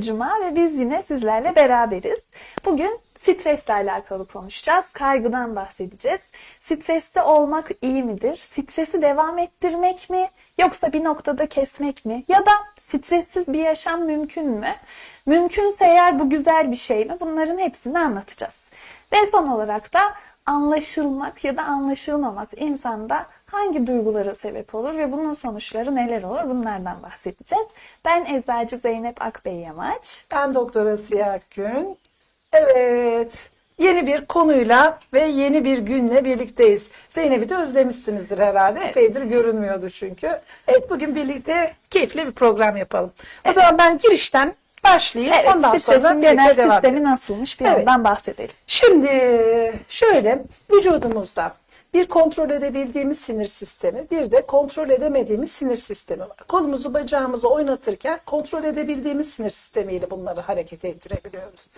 Cuma ve biz yine sizlerle beraberiz. Bugün stresle alakalı konuşacağız. Kaygıdan bahsedeceğiz. Streste olmak iyi midir? Stresi devam ettirmek mi? Yoksa bir noktada kesmek mi? Ya da stressiz bir yaşam mümkün mü? Mümkünse eğer bu güzel bir şey mi? Bunların hepsini anlatacağız. Ve son olarak da anlaşılmak ya da anlaşılmamak insanda hangi duygulara sebep olur ve bunun sonuçları neler olur bunlardan bahsedeceğiz. Ben Eczacı Zeynep Akbey Yamaç. Ben Doktor Asiye Akgün. Evet, yeni bir konuyla ve yeni bir günle birlikteyiz. Zeynep'i de özlemişsinizdir herhalde. Epeydir görünmüyordu çünkü. Evet, bugün birlikte keyifli bir program yapalım. O zaman ben girişten başlayayım. Evet, Ondan sonra genel sistemi nasılmış bir Evet. ondan bahsedelim. Şimdi şöyle vücudumuzda bir kontrol edebildiğimiz sinir sistemi, bir de kontrol edemediğimiz sinir sistemi var. Kolumuzu bacağımızı oynatırken kontrol edebildiğimiz sinir sistemiyle bunları hareket ettirebiliyoruz.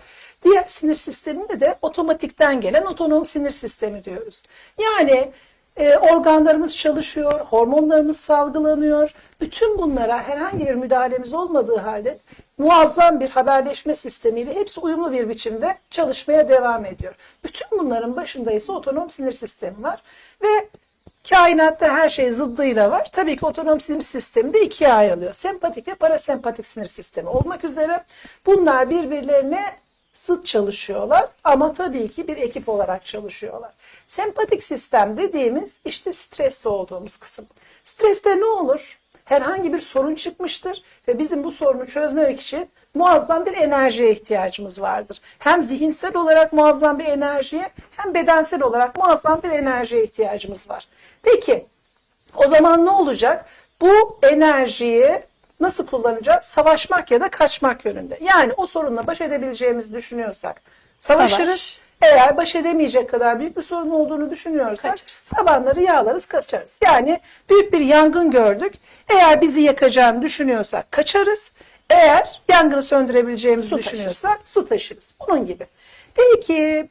Diğer sinir sistemine de otomatikten gelen otonom sinir sistemi diyoruz. Yani e, organlarımız çalışıyor, hormonlarımız salgılanıyor. Bütün bunlara herhangi bir müdahalemiz olmadığı halde muazzam bir haberleşme sistemiyle hepsi uyumlu bir biçimde çalışmaya devam ediyor. Bütün bunların başında ise otonom sinir sistemi var ve kainatta her şey zıddıyla var. Tabii ki otonom sinir sistemi de ikiye ayrılıyor. Sempatik ve parasempatik sinir sistemi olmak üzere bunlar birbirlerine zıt çalışıyorlar ama tabii ki bir ekip olarak çalışıyorlar. Sempatik sistem dediğimiz işte stresli olduğumuz kısım. Streste ne olur? Herhangi bir sorun çıkmıştır ve bizim bu sorunu çözmek için muazzam bir enerjiye ihtiyacımız vardır. Hem zihinsel olarak muazzam bir enerjiye hem bedensel olarak muazzam bir enerjiye ihtiyacımız var. Peki o zaman ne olacak? Bu enerjiyi nasıl kullanacağız? Savaşmak ya da kaçmak yönünde. Yani o sorunla baş edebileceğimizi düşünüyorsak savaşırız. Savaş. Eğer baş edemeyecek kadar büyük bir sorun olduğunu düşünüyorsak Kaçarız. tabanları yağlarız kaçarız. Yani büyük bir yangın gördük. Eğer bizi yakacağını düşünüyorsak kaçarız. Eğer yangını söndürebileceğimizi Su düşünüyorsak su taşırız. Onun gibi. Peki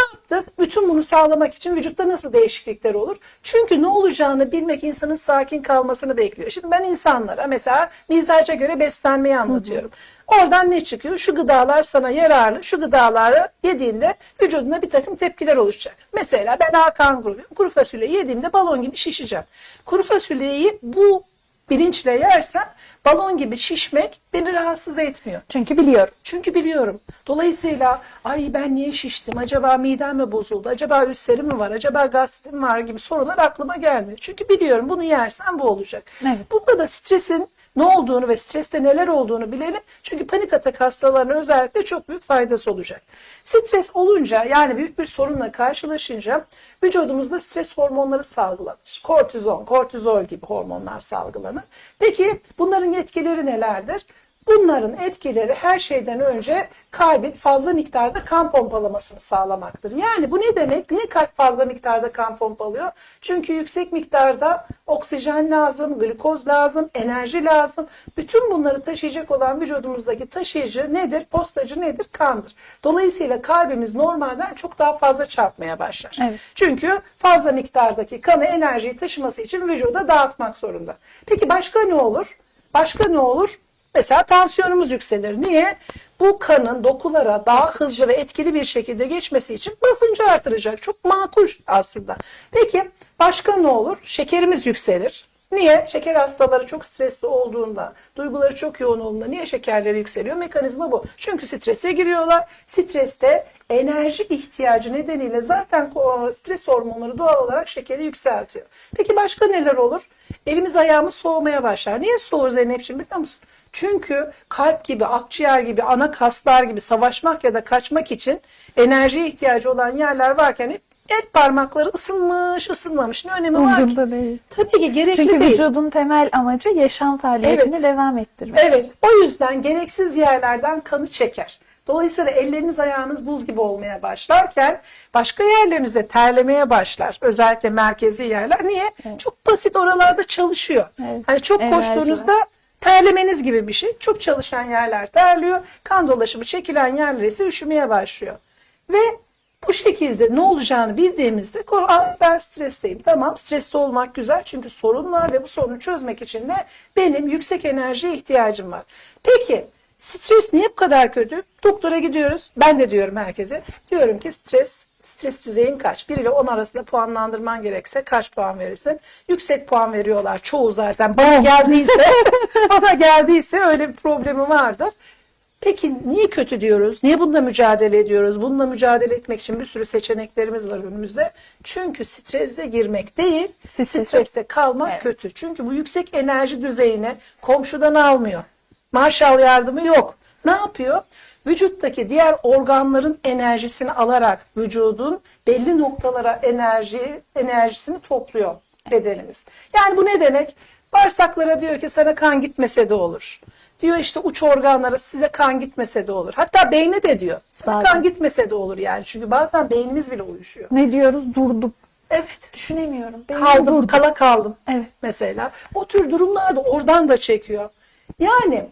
ne yaptık? Bütün bunu sağlamak için vücutta nasıl değişiklikler olur? Çünkü ne olacağını bilmek insanın sakin kalmasını bekliyor. Şimdi ben insanlara mesela mizaca göre beslenmeyi anlatıyorum. Oradan ne çıkıyor? Şu gıdalar sana yararlı. Şu gıdaları yediğinde vücudunda bir takım tepkiler oluşacak. Mesela ben Hakan grubuyum. Kuru fasulye yediğimde balon gibi şişeceğim. Kuru fasulyeyi bu bilinçle yersem balon gibi şişmek beni rahatsız etmiyor. Çünkü biliyorum. Çünkü biliyorum. Dolayısıyla ay ben niye şiştim? Acaba midem mi bozuldu? Acaba ülserim mi var? Acaba gastrim mi var gibi sorular aklıma gelmiyor. Çünkü biliyorum bunu yersen bu olacak. Evet. Burada da stresin ne olduğunu ve streste neler olduğunu bilelim. Çünkü panik atak hastalarına özellikle çok büyük faydası olacak. Stres olunca yani büyük bir sorunla karşılaşınca vücudumuzda stres hormonları salgılanır. Kortizon, kortizol gibi hormonlar salgılanır. Peki bunların etkileri nelerdir? Bunların etkileri her şeyden önce kalbin fazla miktarda kan pompalamasını sağlamaktır. Yani bu ne demek? Niye kalp fazla miktarda kan pompalıyor? Çünkü yüksek miktarda oksijen lazım, glikoz lazım, enerji lazım. Bütün bunları taşıyacak olan vücudumuzdaki taşıyıcı nedir? Postacı nedir? Kandır. Dolayısıyla kalbimiz normalden çok daha fazla çarpmaya başlar. Evet. Çünkü fazla miktardaki kanı enerjiyi taşıması için vücuda dağıtmak zorunda. Peki başka ne olur? Başka ne olur? Mesela tansiyonumuz yükselir. Niye? Bu kanın dokulara daha hızlı ve etkili bir şekilde geçmesi için basıncı artıracak. Çok makul aslında. Peki başka ne olur? Şekerimiz yükselir. Niye? Şeker hastaları çok stresli olduğunda, duyguları çok yoğun olduğunda niye şekerleri yükseliyor? Mekanizma bu. Çünkü strese giriyorlar. Streste enerji ihtiyacı nedeniyle zaten ko- stres hormonları doğal olarak şekeri yükseltiyor. Peki başka neler olur? Elimiz ayağımız soğumaya başlar. Niye soğur Zeynep'ciğim biliyor musun? Çünkü kalp gibi, akciğer gibi, ana kaslar gibi savaşmak ya da kaçmak için enerjiye ihtiyacı olan yerler varken hep el parmakları ısınmış, ısınmamış. Ne önemi var ki? Değil. Tabii ki gerekli Çünkü değil. vücudun temel amacı yaşam faaliyetini Evet. devam ettirmek. Evet, o yüzden gereksiz yerlerden kanı çeker. Dolayısıyla elleriniz ayağınız buz gibi olmaya başlarken başka yerlerinizde terlemeye başlar. Özellikle merkezi yerler. Niye? Çok basit oralarda çalışıyor. Evet, Hani çok enerji koştuğunuzda terlemeniz gibi bir şey. Çok çalışan yerler terliyor. Kan dolaşımı çekilen yerler ise üşümeye başlıyor. Ve Bu şekilde ne olacağını bildiğimizde "Ko- Aa, ben stresteyim. Tamam stresli olmak güzel çünkü sorun var ve bu sorunu çözmek için de benim yüksek enerjiye ihtiyacım var. Peki stres niye bu kadar kötü? Doktora gidiyoruz. Ben de diyorum herkese. Diyorum ki stres Stres düzeyin kaç? 1 ile 10 arasında puanlandırman gerekse kaç puan verirsin? Yüksek puan veriyorlar. Çoğu zaten. Bana geldiyse, bana geldiyse öyle bir problemi vardır. Peki niye kötü diyoruz? Niye bununla mücadele ediyoruz? Bununla mücadele etmek için bir sürü seçeneklerimiz var önümüzde. Çünkü strese girmek değil, Strese- streste kalmak Evet. kötü. Çünkü bu yüksek enerji düzeyini komşudan almıyor. Marshall yardımı yok. Ne yapıyor? Vücuttaki diğer organların enerjisini alarak vücudun belli noktalara enerji enerjisini topluyor bedenimiz. Yani bu ne demek? Bağırsaklara diyor ki sana kan gitmese de olur. Diyor işte uç organlara size kan gitmese de olur. Hatta beyne de diyor. Sana Bazen. kan gitmese de olur yani. Çünkü bazen beynimiz bile uyuşuyor. Ne diyoruz? Durdum. Evet. Düşünemiyorum. Beynim Kaldım, durdu. kala kaldım. Evet. Mesela o tür durumlarda oradan da çekiyor. Yani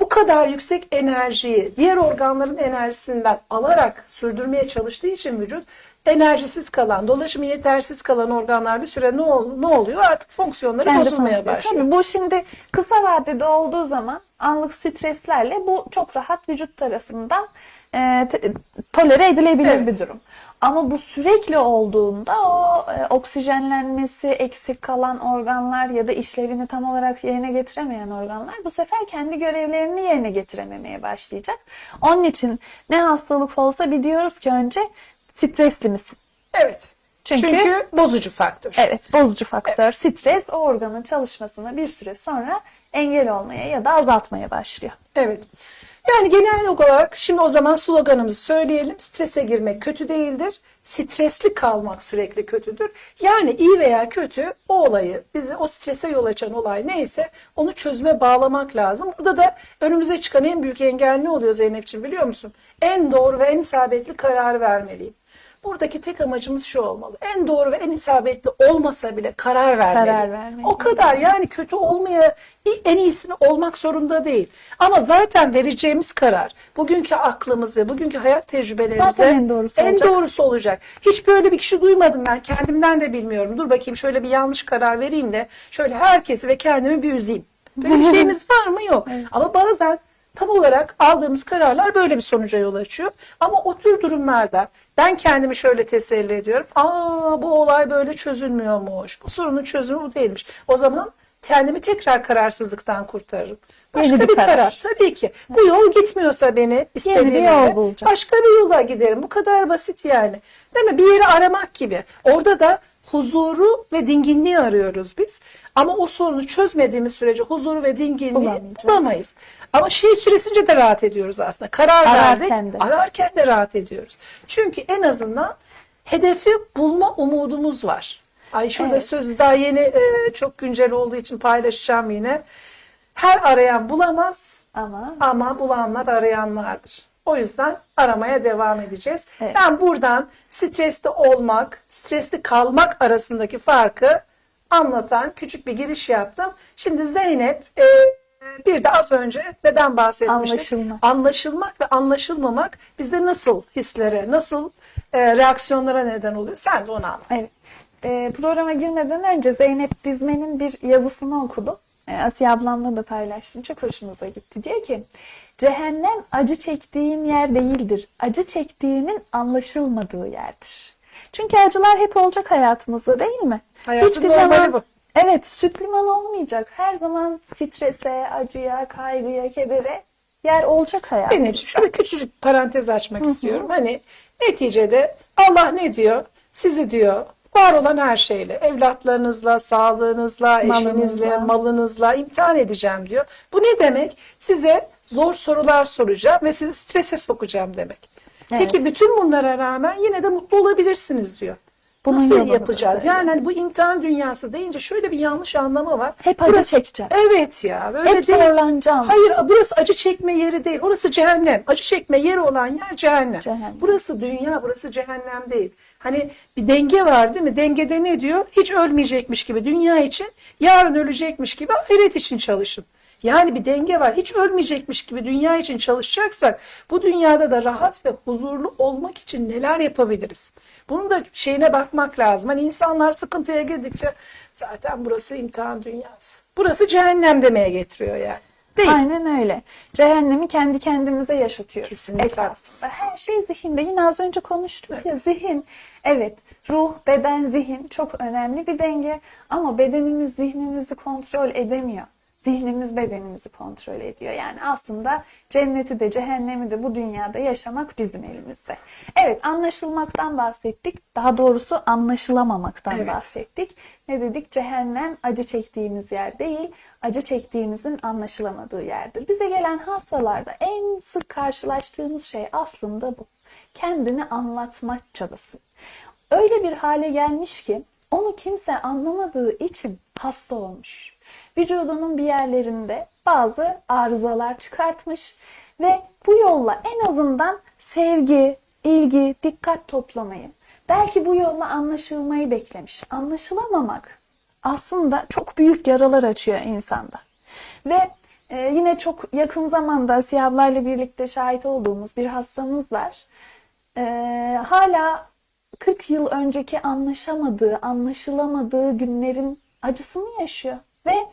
bu kadar yüksek enerjiyi diğer organların enerjisinden alarak sürdürmeye çalıştığı için vücut enerjisiz kalan, dolaşımı yetersiz kalan organlar bir süre ne, ol- ne oluyor? Artık fonksiyonları Kendi bozulmaya konuşuyor. başlıyor. Tabii bu şimdi kısa vadede olduğu zaman anlık streslerle bu çok rahat vücut tarafından e, tolere edilebilir Evet. bir durum. Ama bu sürekli olduğunda o e, oksijenlenmesi eksik kalan organlar ya da işlevini tam olarak yerine getiremeyen organlar bu sefer kendi görevlerini yerine getirememeye başlayacak. Onun için ne hastalık olsa bir diyoruz ki önce stresli misin? Evet. Çünkü- Çünkü, bozucu faktör. Evet, bozucu faktör. Stres o organın çalışmasına bir süre sonra engel olmaya ya da azaltmaya başlıyor. Evet. Yani genel olarak şimdi o zaman sloganımızı söyleyelim. Strese girmek kötü değildir. Stresli kalmak sürekli kötüdür. Yani iyi veya kötü o olayı, bizi o strese yol açan olay neyse onu çözüme bağlamak lazım. Burada da önümüze çıkan en büyük engel ne oluyor Zeynep'ciğim biliyor musun? En doğru ve en isabetli kararı vermeliyim. Buradaki tek amacımız şu olmalı. En doğru ve en isabetli olmasa bile karar vermeli. Karar vermeli. O kadar yani kötü olmaya en iyisini olmak zorunda değil. Ama zaten vereceğimiz karar bugünkü aklımız ve bugünkü hayat tecrübelerimize Zaten en doğrusu en olacak. doğrusu olacak. Hiç böyle bir kişi duymadım ben. Kendimden de bilmiyorum. Dur bakayım şöyle bir yanlış karar vereyim de şöyle herkesi ve kendimi bir üzeyim. Böyle bir şeyimiz var mı? Yok. Ama bazen tam olarak aldığımız kararlar böyle bir sonuca yol açıyor. Ama o tür durumlarda ben kendimi şöyle teselli ediyorum. Aa bu olay böyle çözülmüyormuş. Bu sorunun çözümü bu değilmiş. O zaman kendimi tekrar kararsızlıktan kurtarırım. Başka Yeni bir bir, karar. karar. Tabii ki. Bu yol gitmiyorsa beni istediğim yere, başka bir yola giderim. Bu kadar basit yani. Değil mi? Bir yeri aramak gibi. Orada da huzuru ve dinginliği arıyoruz biz. Ama o sorunu çözmediğimiz sürece huzuru ve dinginliği bulamayız. Ama şey süresince de rahat ediyoruz aslında. Karar Ararken verdik. de. Ararken de rahat ediyoruz. Çünkü en azından hedefi bulma umudumuz var. Ay şurada Evet. sözü daha yeni e, çok güncel olduğu için paylaşacağım yine. Her arayan bulamaz Ama ama bulanlar arayanlardır. O yüzden aramaya devam edeceğiz. Evet. Ben buradan stresli olmak, stresli kalmak arasındaki farkı anlatan küçük bir giriş yaptım. Şimdi Zeynep e, bir de az önce neden bahsetmiştik? Anlaşılmak. Anlaşılmak ve anlaşılmamak bizde nasıl hislere, nasıl e, reaksiyonlara neden oluyor? Sen de onu anlat. evet. Ee, programa girmeden önce Zeynep Dizmen'in bir yazısını okudum. Ee, Asiye ablamla da paylaştım. Çok hoşumuza gitti. Diyor ki, cehennem acı çektiğin yer değildir. Acı çektiğinin anlaşılmadığı yerdir. Çünkü acılar hep olacak hayatımızda değil mi? Hayatın normali bu. Evet, süt liman olmayacak. Her zaman strese, acıya, kaygıya, kedere yer olacak hayatımızda. Benim için şöyle küçücük parantez açmak istiyorum. Hani neticede Allah ne diyor? Sizi diyor var olan her şeyle, evlatlarınızla, sağlığınızla, eşinizle, Malınızla. malınızla imtihan edeceğim diyor. Bu ne demek? Size zor sorular soracağım ve sizi strese sokacağım demek. Evet. Peki bütün bunlara rağmen yine de mutlu olabilirsiniz diyor. Bunun Nasıl yapacağız? Yani hani bu imtihan dünyası deyince şöyle bir yanlış anlamı var. Hep acı çekeceğim. Evet ya. Böyle Hep değil. zorlanacağım. Hayır burası acı çekme yeri değil. Orası cehennem. Acı çekme yeri olan yer cehennem. Cehennem. Burası dünya, burası cehennem değil. Hani bir denge var değil mi? Dengede ne diyor? Hiç ölmeyecekmiş gibi dünya için, yarın ölecekmiş gibi ahiret için çalışın. Yani bir denge var. Hiç ölmeyecekmiş gibi dünya için çalışacaksak bu dünyada da rahat ve huzurlu olmak için neler yapabiliriz? Bunun da şeyine bakmak lazım. Hani insanlar sıkıntıya girdikçe zaten burası imtihan dünyası. Burası cehennem demeye getiriyor yani. Değil. Aynen öyle. Cehennemi kendi kendimize yaşatıyoruz. Kesinlikle Esasında. Her şey zihinde. Yine az önce konuştuk ya zihin. Evet ruh, beden, zihin çok önemli bir denge. Ama bedenimiz zihnimizi kontrol edemiyor. Zihnimiz bedenimizi kontrol ediyor. Yani aslında cenneti de cehennemi de bu dünyada yaşamak bizim elimizde. Evet anlaşılmaktan bahsettik. Daha doğrusu anlaşılamamaktan Evet. bahsettik. Ne dedik? Cehennem acı çektiğimiz yer değil, acı çektiğimizin anlaşılamadığı yerdir. Bize gelen hastalarda en sık karşılaştığımız şey aslında bu. Kendini anlatmak çabası. Öyle bir hale gelmiş ki onu kimse anlamadığı için hasta olmuş. Vücudunun bir yerlerinde bazı arızalar çıkartmış ve bu yolla en azından sevgi, ilgi, dikkat toplamayı, belki bu yolla anlaşılmayı beklemiş. Anlaşılamamak aslında çok büyük yaralar açıyor insanda. Ve e, yine çok yakın zamanda Asiye birlikte şahit olduğumuz bir hastamız var. E, hala 40 yıl önceki anlaşamadığı, anlaşılamadığı günlerin acısını yaşıyor. Ve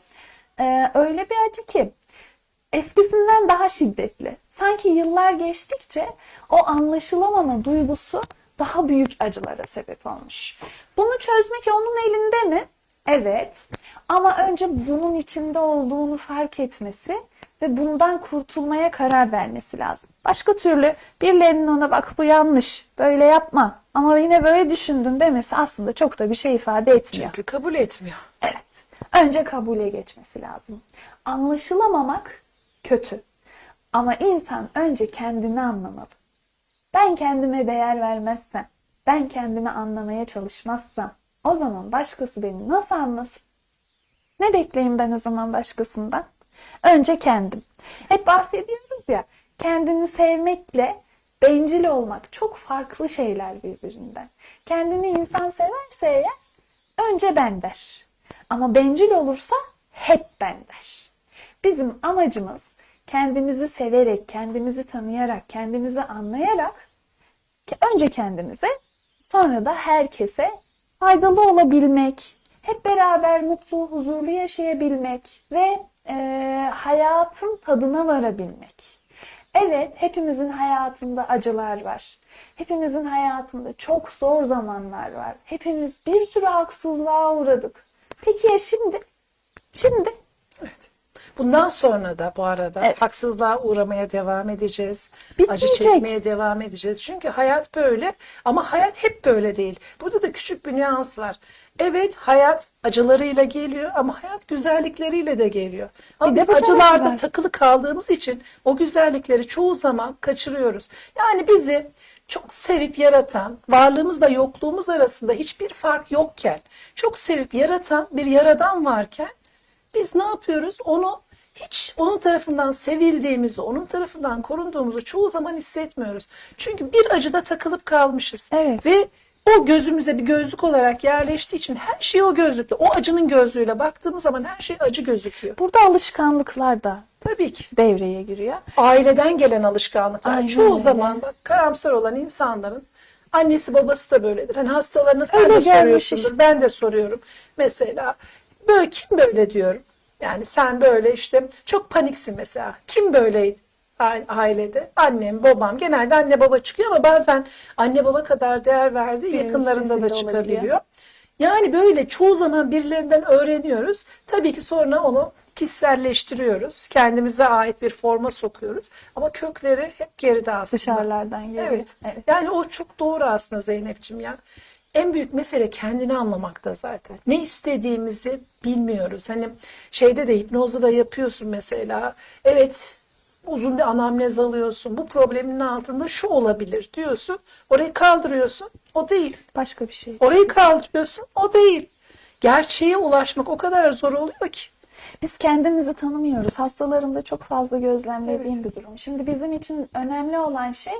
e, öyle bir acı ki eskisinden daha şiddetli. Sanki yıllar geçtikçe o anlaşılamama duygusu daha büyük acılara sebep olmuş. Bunu çözmek onun elinde mi? Evet. Ama önce bunun içinde olduğunu fark etmesi ve bundan kurtulmaya karar vermesi lazım. Başka türlü birilerinin ona bak bu yanlış, böyle yapma ama yine böyle düşündün demesi aslında çok da bir şey ifade etmiyor. Çünkü kabul etmiyor. Evet. Önce kabule geçmesi lazım. Anlaşılamamak kötü. Ama insan önce kendini anlamalı. Ben kendime değer vermezsem, ben kendimi anlamaya çalışmazsam, o zaman başkası beni nasıl anlasın? Ne bekleyeyim ben o zaman başkasından? Önce kendim. Hep bahsediyoruz ya, kendini sevmekle bencil olmak çok farklı şeyler birbirinden. Kendini insan severse eğer önce ben der. Ama bencil olursa hep ben der. Bizim amacımız kendimizi severek, kendimizi tanıyarak, kendimizi anlayarak önce kendimize sonra da herkese faydalı olabilmek, hep beraber mutlu, huzurlu yaşayabilmek ve e, hayatın tadına varabilmek. Evet, hepimizin hayatında acılar var. Hepimizin hayatında çok zor zamanlar var. Hepimiz bir sürü haksızlığa uğradık. Peki ya şimdi? Şimdi Evet. Bundan sonra da bu arada Evet. haksızlığa uğramaya devam edeceğiz. Acı Bitmeyecek. çekmeye devam edeceğiz. Çünkü hayat böyle ama hayat hep böyle değil. Burada da küçük bir nüans var. Evet hayat acılarıyla geliyor ama hayat güzellikleriyle de geliyor. Ama Bir biz acılarda var. takılı kaldığımız için o güzellikleri çoğu zaman kaçırıyoruz. Yani bizi çok sevip yaratan, varlığımızla yokluğumuz arasında hiçbir fark yokken, çok sevip yaratan bir yaradan varken biz ne yapıyoruz? Onu hiç onun tarafından sevildiğimizi, onun tarafından korunduğumuzu çoğu zaman hissetmiyoruz. Çünkü bir acıda takılıp kalmışız. Evet. Ve o gözümüze bir gözlük olarak yerleştiği için her şey o gözlükle, o acının gözlüğüyle baktığımız zaman her şey acı gözüküyor. burada alışkanlıklar da Tabii ki. devreye giriyor. Aileden gelen alışkanlıklar. Aynen Çoğu öyle. zaman bak karamsar olan insanların annesi babası da böyledir. Hani hastalarına sen Öyle de gelmiş soruyorsundur. işte. Ben de soruyorum. Mesela böyle kim böyle diyorum. Yani sen böyle işte çok paniksin mesela. Kim böyleydi ailede? Annem, babam. Genelde anne baba çıkıyor ama bazen anne baba kadar değer verdiği Birimiz yakınlarında da çıkabiliyor. olabiliyor. Yani böyle çoğu zaman birilerinden öğreniyoruz. Tabii ki sonra onu kişiselleştiriyoruz. Kendimize ait bir forma sokuyoruz. Ama kökleri hep geride aslında. Dışarılardan geliyor. Evet. evet. Yani o çok doğru aslında Zeynep'ciğim ya. En büyük mesele kendini anlamakta zaten. Ne istediğimizi bilmiyoruz. Hani şeyde de hipnozda da yapıyorsun mesela. Evet uzun bir anamnez alıyorsun. Bu problemin altında şu olabilir diyorsun. Orayı kaldırıyorsun. O değil. Başka bir şey. Orayı kaldırıyorsun. O değil. Gerçeğe ulaşmak o kadar zor oluyor ki. Biz kendimizi tanımıyoruz. Hastalarımda çok fazla gözlemlediğim bir durum. Şimdi bizim için önemli olan şey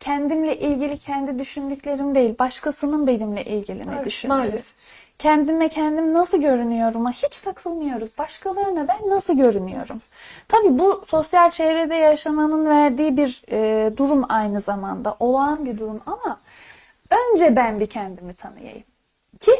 kendimle ilgili kendi düşündüklerim değil, başkasının benimle ilgili ne Evet, düşündüğü. maalesef. Kendime kendim nasıl görünüyorum'a hiç takılmıyoruz. Başkalarına ben nasıl görünüyorum? Tabii bu sosyal çevrede yaşamanın verdiği bir e, durum aynı zamanda. Olağan bir durum ama önce ben bir kendimi tanıyayım. Ki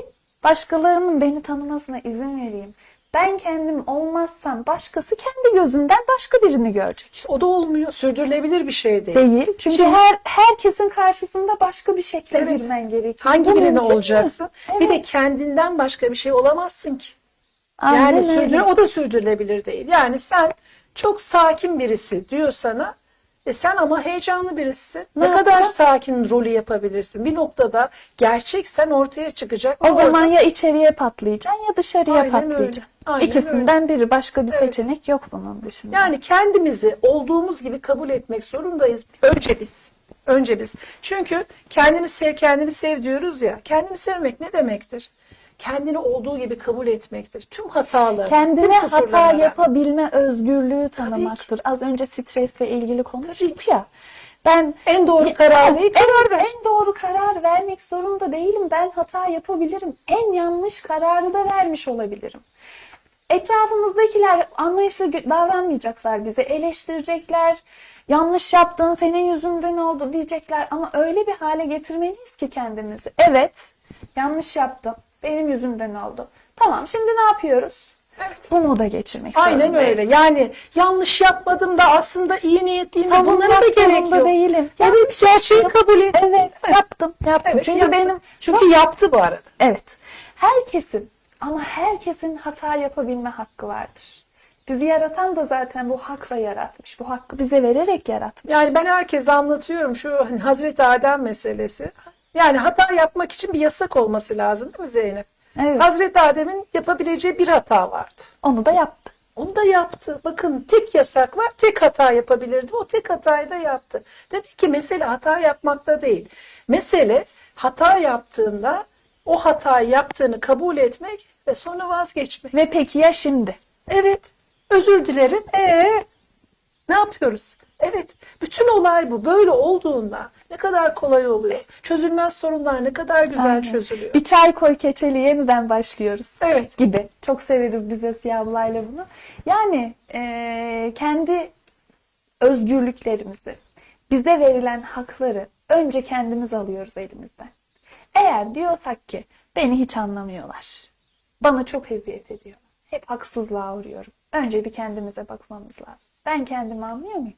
başkalarının beni tanımasına izin vereyim. Ben kendim olmazsam başkası kendi gözünden başka birini görecek. O da olmuyor. Sürdürülebilir bir şey değil. Değil. Çünkü Şimdi- her herkesin karşısında başka bir şekle Evet. girmen gerekiyor. Hangi Bu birine mümkün mü? olacaksın? Bir de kendinden başka bir şey olamazsın ki. Aynen yani öyle. sürdür, o da sürdürülebilir değil. Yani sen çok sakin birisi diyor sana. E sen ama heyecanlı birisin. Ne Ne, kadar yapacağım? sakin rolü yapabilirsin. Bir noktada gerçek sen ortaya çıkacak. O zaman orada- ya içeriye patlayacaksın ya dışarıya Aynen patlayacaksın. öyle. Aynen İkisinden biri başka bir Evet. seçenek yok bunun dışında. Yani kendimizi olduğumuz gibi kabul etmek zorundayız. Önce biz. Önce biz. Çünkü kendini sev, kendini sev diyoruz ya. Kendini sevmek ne demektir? Kendini olduğu gibi kabul etmektir. Tüm hataları, Kendine tüm hata kusurlarına yapabilme özgürlüğü tanımaktır. Az önce stresle ilgili konuştuk ya. Ben En doğru Ya- kararı karar ver. En doğru karar vermek zorunda değilim. Ben hata yapabilirim. En yanlış kararı da vermiş olabilirim. Etrafımızdakiler anlayışlı gö- davranmayacaklar bize. Eleştirecekler. Yanlış yaptın, senin yüzünden oldu diyecekler. Ama öyle bir hale getirmeliyiz ki kendimizi. Evet, yanlış yaptım. Benim yüzümden oldu. Tamam, şimdi ne yapıyoruz? Evet. Bu moda geçirmek Aynen zorundayız. öyle. Yani yanlış yapmadım da aslında iyi niyetliyim de bunlara da gerek yok. değilim. Evet, gerçeği kabul et. Evet, yaptım, yaptım. Evet, Çünkü yaptı. benim Çünkü yaptı bu arada. Evet. Herkesin ama herkesin hata yapabilme hakkı vardır. Bizi yaratan da zaten bu hakla yaratmış. Bu hakkı bize vererek yaratmış. Yani ben herkese anlatıyorum şu hani Hazreti Adem meselesi. Yani hata yapmak için bir yasak olması lazım değil mi Zeynep? Evet. Hazreti Adem'in yapabileceği bir hata vardı. Onu da yaptı. Onu da yaptı. Bakın tek yasak var, tek hata yapabilirdi. O tek hatayı da yaptı. Demek ki mesele hata yapmakta değil. Mesele hata yaptığında o hatayı yaptığını kabul etmek ve sonra vazgeçmek. Ve peki ya şimdi? Evet, özür dilerim. Ee, ne yapıyoruz? Evet, bütün olay bu. Böyle olduğunda ne kadar kolay oluyor. Çözülmez sorunlar ne kadar güzel Aynen. çözülüyor. Bir çay koy keçeli yeniden başlıyoruz. Evet. Gibi. Çok severiz biz Esiye ablayla bunu. Yani eee, kendi özgürlüklerimizi, bize verilen hakları önce kendimiz alıyoruz elimizden. Eğer diyorsak ki beni hiç anlamıyorlar, bana çok eziyet ediyor, hep haksızlığa uğruyorum. Önce bir kendimize bakmamız lazım. Ben kendimi anlıyor muyum?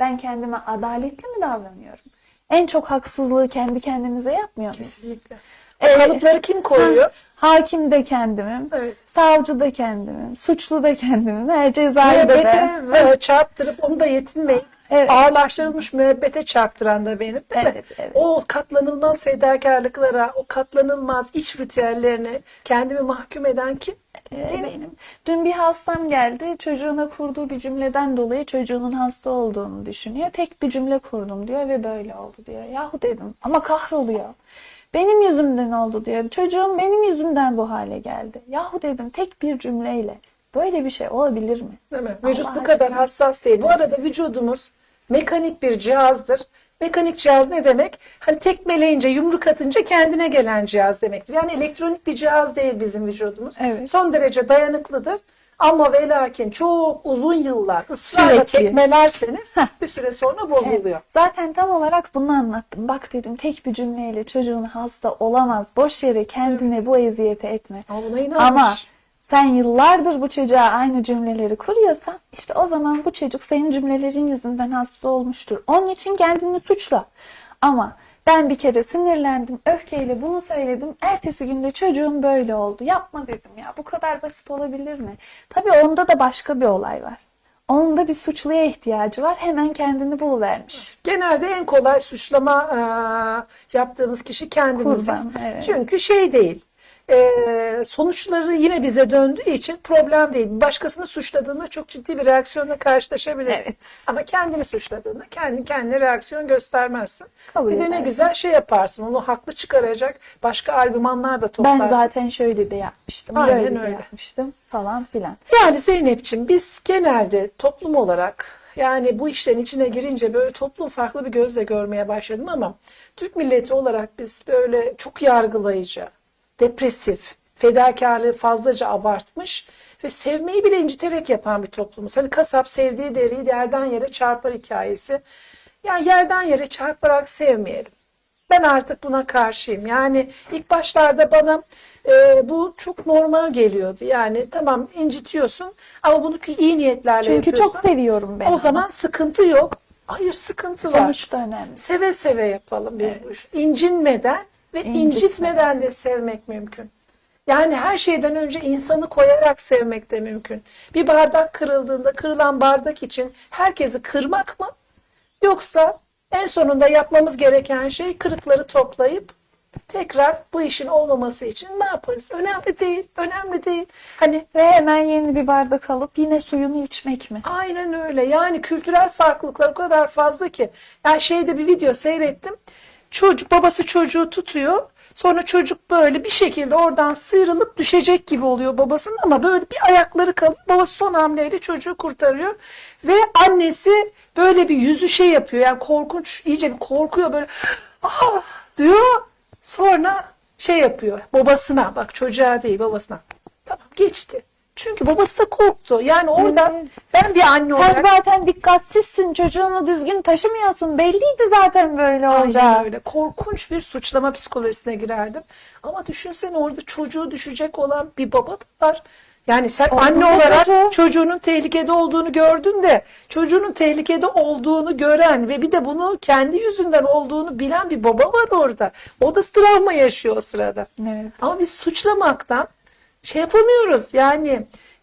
Ben kendime adaletli mi davranıyorum? En çok haksızlığı kendi kendimize yapmıyor muyuz? Kesinlikle. Ee, O kalıpları kim koyuyor? Hakim de kendimim, Evet. savcı da kendimim, suçlu da kendimim, her cezayı da ben. Müebbete e, çarptırıp onu da yetinmeyin. Evet. Ağırlaştırılmış müebbete çarptıran da benim değil mi? Evet, evet. O katlanılmaz fedakarlıklara, o katlanılmaz iş ritüellerine kendimi mahkum eden kim? Ee, Benim. benim. Dün bir hastam geldi. Çocuğuna kurduğu bir cümleden dolayı çocuğunun hasta olduğunu düşünüyor. Tek bir cümle kurdum diyor ve böyle oldu diyor. Yahu dedim ama kahroluyor. Benim yüzümden oldu diyor. Çocuğum benim yüzümden bu hale geldi. Yahu dedim tek bir cümleyle böyle bir şey olabilir mi? Değil mi? Vücut Allah bu kadar aşkına. hassas değil. Bu arada vücudumuz mekanik bir cihazdır. Mekanik cihaz ne demek? Hani tekmeleyince, yumruk atınca kendine gelen cihaz demektir. Yani elektronik bir cihaz değil bizim vücudumuz. Evet. Son derece dayanıklıdır. Ama ve lakin çok uzun yıllar ısrarla Sürekli. tekmelerseniz Heh. bir süre sonra bozuluyor. Zaten tam olarak bunu anlattım. Bak dedim tek bir cümleyle çocuğun hasta olamaz. Boş yere kendine bu eziyeti etme. Ama sen yıllardır bu çocuğa aynı cümleleri kuruyorsan işte o zaman bu çocuk senin cümlelerin yüzünden hasta olmuştur. Onun için kendini suçla. Ama ben bir kere sinirlendim, öfkeyle bunu söyledim. Ertesi günde çocuğum böyle oldu. Yapma dedim ya. Bu kadar basit olabilir mi? Tabii onda da başka bir olay var. Onun da bir suçluya ihtiyacı var. Hemen kendini buluvermiş. Genelde en kolay suçlama e, yaptığımız kişi kendimiziz. Kurban, evet. Çünkü şey değil. E, sonuçları yine bize döndüğü için problem değil. Başkasını suçladığında çok ciddi bir reaksiyonla karşılaşabilirsin. Evet. Ama kendini suçladığında kendi kendine reaksiyon göstermezsin. Kabul bir de ne güzel şey yaparsın. Onu haklı çıkaracak başka argümanlar da toplarsın. Ben zaten şöyle de yapmıştım, Aynen böyle de öyle. yapmıştım falan filan. Yani Zeynep'ciğim biz genelde toplum olarak Yani bu işlerin içine girince böyle toplum farklı bir gözle görmeye başladım ama Türk milleti olarak biz böyle çok yargılayıcı, depresif, fedakarlığı fazlaca abartmış ve sevmeyi bile inciterek yapan bir toplumuz. Hani kasap sevdiği deriyi yerden yere çarpar hikayesi. Yani yerden yere çarparak sevmeyelim. Ben artık buna karşıyım. Yani ilk başlarda bana e, bu çok normal geliyordu. Yani tamam incitiyorsun ama bunu ki iyi niyetlerle Çünkü yapıyorsun. çok seviyorum ben O onu. zaman sıkıntı yok. Hayır sıkıntı var. sonuç da önemli. Seve seve yapalım biz bu işi. İncinmeden ve İncitmeden. incitmeden de sevmek mümkün. Yani her şeyden önce insanı koyarak sevmek de mümkün. Bir bardak kırıldığında kırılan bardak için herkesi kırmak mı? Yoksa en sonunda yapmamız gereken şey kırıkları toplayıp tekrar bu işin olmaması için ne yaparız? Önemli değil, önemli değil. Hani Ve hemen yeni bir bardak alıp yine suyunu içmek mi? Aynen öyle. Yani kültürel farklılıklar o kadar fazla ki. Yani şeyde bir video seyrettim. Çocuk babası çocuğu tutuyor. Sonra çocuk böyle bir şekilde oradan sıyrılıp düşecek gibi oluyor babasının ama böyle bir ayakları kalıp babası son hamleyle çocuğu kurtarıyor. Ve annesi böyle bir yüzü şey yapıyor. Yani korkunç iyice bir korkuyor böyle ah diyor. Sonra şey yapıyor babasına bak çocuğa değil babasına. Tamam geçti. Çünkü babası da korktu. Yani orada Evet. ben bir anne Sen olarak zaten dikkatsizsin, çocuğunu düzgün taşımıyorsun. Belliydi zaten böyle Aynen olacağı. öyle. Korkunç bir suçlama psikolojisine girerdim. Ama düşünsene orada çocuğu düşecek olan bir baba da var. Yani sen O anne olarak çocuğu. çocuğunun tehlikede olduğunu gördün de çocuğunun tehlikede olduğunu gören ve bir de bunu kendi yüzünden olduğunu bilen bir baba var orada. O da travma yaşıyor o sırada. Evet. Ama biz suçlamaktan şey yapamıyoruz. Yani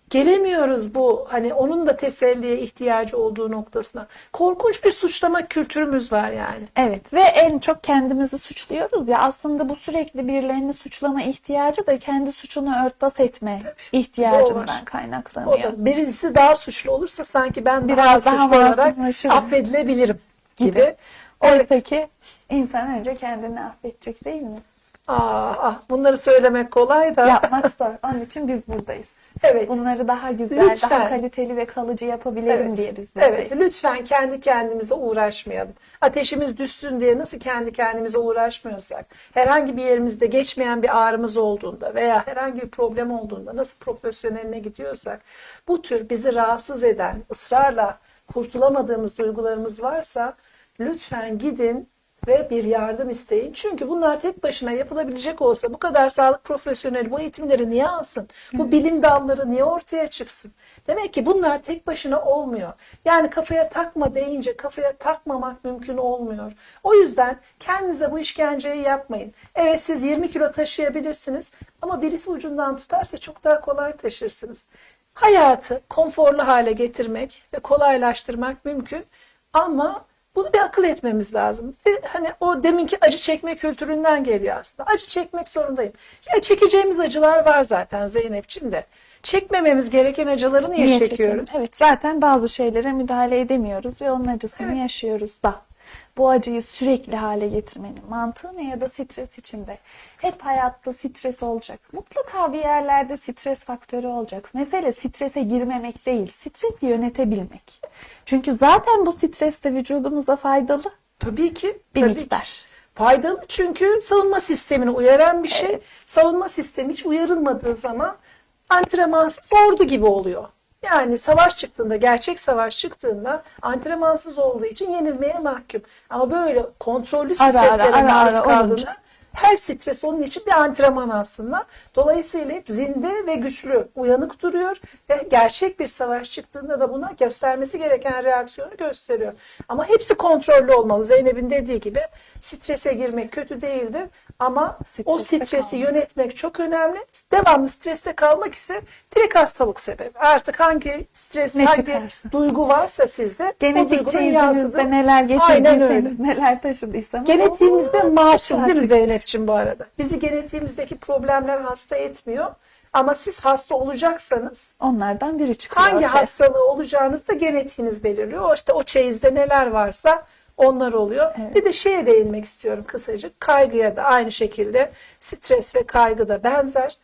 gelemiyoruz bu hani onun da teselliye ihtiyacı olduğu noktasına. Korkunç bir suçlama kültürümüz var yani. Evet ve en çok kendimizi suçluyoruz ya aslında bu sürekli birilerini suçlama ihtiyacı da kendi suçunu örtbas etme O var. ihtiyacından O kaynaklanıyor. da birisi daha suçlu olursa sanki ben Biraz daha daha suçlu olarak affedilebilirim gibi. Gibi. Evet. Oysa ki insan önce kendini affedecek değil mi? Ah, ah, bunları söylemek kolay da. Yapmak zor. Onun için biz buradayız. Evet. Bunları daha güzel, Lütfen. daha kaliteli ve kalıcı yapabilelim Evet. diye biz buradayız. Evet, lütfen kendi kendimize uğraşmayalım. Ateşimiz düşsün diye nasıl kendi kendimize uğraşmıyorsak, herhangi bir yerimizde geçmeyen bir ağrımız olduğunda veya herhangi bir problem olduğunda nasıl profesyoneline gidiyorsak, bu tür bizi rahatsız eden, ısrarla kurtulamadığımız duygularımız varsa lütfen gidin ve bir yardım isteyin. Çünkü bunlar tek başına yapılabilecek olsa bu kadar sağlık profesyoneli bu eğitimleri niye alsın? Bu bilim dalları niye ortaya çıksın? Demek ki bunlar tek başına olmuyor. Yani kafaya takma deyince kafaya takmamak mümkün olmuyor. O yüzden kendinize bu işkenceyi yapmayın. Evet siz 20 kilo taşıyabilirsiniz ama birisi ucundan tutarsa çok daha kolay taşırsınız. Hayatı konforlu hale getirmek ve kolaylaştırmak mümkün ama bunu bir akıl etmemiz lazım. Ve hani o deminki acı çekme kültüründen geliyor aslında. Acı çekmek zorundayım. Ya çekeceğimiz acılar var zaten Zeynep'ciğim de. Çekmememiz gereken acıları niye, Niye çekiyoruz? çekiyorum? Evet zaten bazı şeylere müdahale edemiyoruz ve onun acısını Evet. yaşıyoruz da. Bu acıyı sürekli hale getirmenin mantığı ne ya da stres içinde. Hep hayatta stres olacak. Mutlaka bir yerlerde stres faktörü olacak. Mesele strese girmemek değil, stresi yönetebilmek. Çünkü zaten bu stres de vücudumuza faydalı Tabii ki. bir tabii ki. miktar. Faydalı çünkü savunma sistemini uyaran bir şey. Evet. Savunma sistemi hiç uyarılmadığı zaman antrenmansız ordu gibi oluyor. Yani savaş çıktığında, gerçek savaş çıktığında antrenmansız olduğu için yenilmeye mahkum. Ama böyle kontrollü streslere maruz kaldığında. Her stres onun için bir antrenman aslında. Dolayısıyla hep zinde ve güçlü, uyanık duruyor ve gerçek bir savaş çıktığında da buna göstermesi gereken reaksiyonu gösteriyor. Ama hepsi kontrollü olmalı. Zeynep'in dediği gibi strese girmek kötü değildir ama o Streste stresi kalmak. yönetmek çok önemli. Devamlı streste kalmak ise direkt hastalık sebebi. Artık hangi stres, Ne hangi çıkarsa. duygu varsa sizde o Genetik duygunun yansıdığı. çeyizinizde neler getirdiyseniz, neler taşıdıysanız. Genetiğimizde o- masum değil mi Açık. Zeynep'ciğim bu arada? Bizi genetiğimizdeki problemler hasta etmiyor. Ama siz hasta olacaksanız Onlardan biri çıkıyor. hangi ortaya. hastalığı olacağınızı da genetiğiniz belirliyor. İşte o çeyizde neler varsa onlar oluyor. Evet. Bir de şeye değinmek istiyorum kısacık. Kaygıya da aynı şekilde stres ve kaygı da benzer.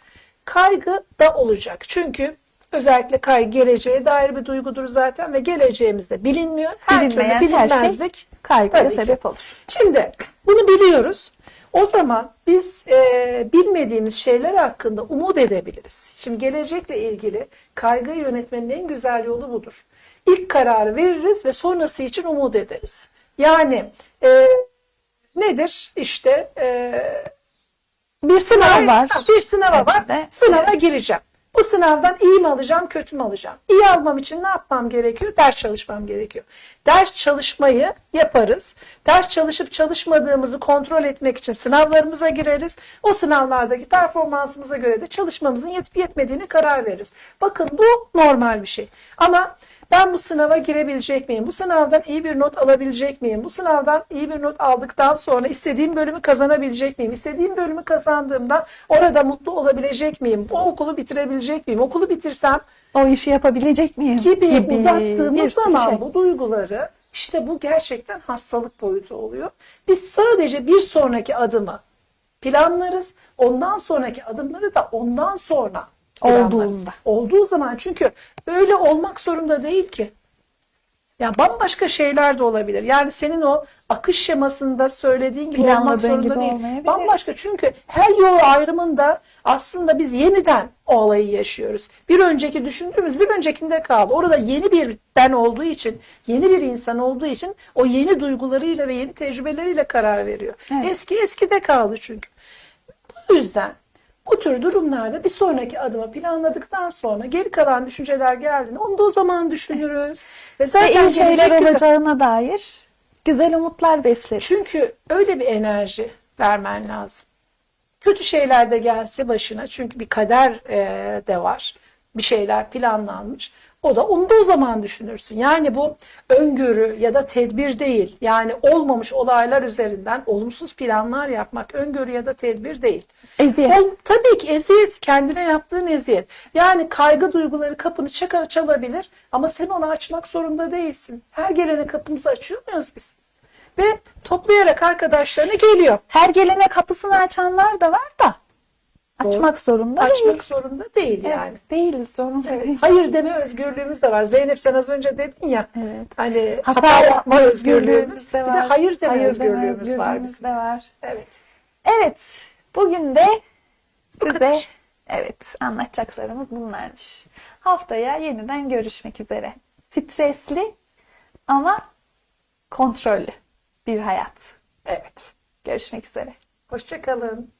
Kaygı da olacak. Çünkü Özellikle kaygı geleceğe dair bir duygudur zaten ve geleceğimizde bilinmiyor. Her Bilinmeyen türlü her şey bilinmezlik Kaygıya ki. sebep olur. Şimdi bunu biliyoruz. O zaman biz e, bilmediğimiz şeyler hakkında umut edebiliriz. Şimdi gelecekle ilgili kaygıyı yönetmenin en güzel yolu budur. İlk kararı veririz ve sonrası için umut ederiz. Yani e, nedir? İşte e, Bir sınav var. Bir sınava var. Sınava gireceğim. Bu sınavdan iyi mi alacağım, kötü mü alacağım? İyi almam için ne yapmam gerekiyor? Ders çalışmam gerekiyor. Ders çalışmayı yaparız. Ders çalışıp çalışmadığımızı kontrol etmek için sınavlarımıza gireriz. O sınavlardaki performansımıza göre de çalışmamızın yetip yetmediğini karar veririz. Bakın bu normal bir şey. Ama ben bu sınava girebilecek miyim? Bu sınavdan iyi bir not alabilecek miyim? Bu sınavdan iyi bir not aldıktan sonra istediğim bölümü kazanabilecek miyim? İstediğim bölümü kazandığımda orada mutlu olabilecek miyim? O okulu bitirebilecek miyim? Okulu bitirsem O işi yapabilecek miyim? gibi, bir uzattığımız zaman şey. bu duyguları işte bu gerçekten hastalık boyutu oluyor. Biz sadece bir sonraki adımı planlarız. Ondan sonraki adımları da ondan sonra. Olduğunda. Olduğu zaman çünkü öyle olmak zorunda değil ki. Ya bambaşka şeyler de olabilir. Yani senin o akış şemasında söylediğin gibi olmak Planladığın zorunda gibi değil. Bambaşka çünkü her yol ayrımında aslında biz yeniden o olayı yaşıyoruz. Bir önceki düşündüğümüz bir öncekinde kaldı. Orada yeni bir ben olduğu için, yeni bir insan olduğu için o yeni duygularıyla ve yeni tecrübeleriyle karar veriyor. Evet. Eski eskide kaldı çünkü. Bu yüzden bu tür durumlarda bir sonraki adımı planladıktan sonra geri kalan düşünceler geldiğinde onu da o zaman düşünürüz. Ve zaten iyi şeyler gelecek güzel- olacağına dair güzel umutlar besleriz. Çünkü öyle bir enerji vermen lazım. Kötü şeyler de gelse başına çünkü bir kader e, de var. Bir şeyler planlanmış. O da onu da o zaman düşünürsün. Yani bu öngörü ya da tedbir değil. Yani olmamış olaylar üzerinden olumsuz planlar yapmak öngörü ya da tedbir değil. Eziyet. Ol- tabii ki eziyet, kendine yaptığın eziyet. Yani kaygı duyguları kapını çakar çalabilir ama sen onu açmak zorunda değilsin. Her gelene kapımızı açıyor muyuz biz? Ve toplayarak arkadaşlarına geliyor. Her gelene kapısını açanlar da var da açmak zorunda değil. Açmak zorunda değil yani. Evet, değiliz zorunda Evet, değil. Hayır deme özgürlüğümüz de var. Zeynep sen az önce dedin ya. Evet. Hani Hata, hata, yapma özgürlüğümüz de Bir var. de hayır deme Hayır özgürlüğümüz var bizim. de var. Evet. Evet, bugün de Bu size kadar. evet anlatacaklarımız bunlarmış. Haftaya yeniden görüşmek üzere. Stresli ama kontrollü bir hayat. Evet. Görüşmek üzere. Hoşçakalın.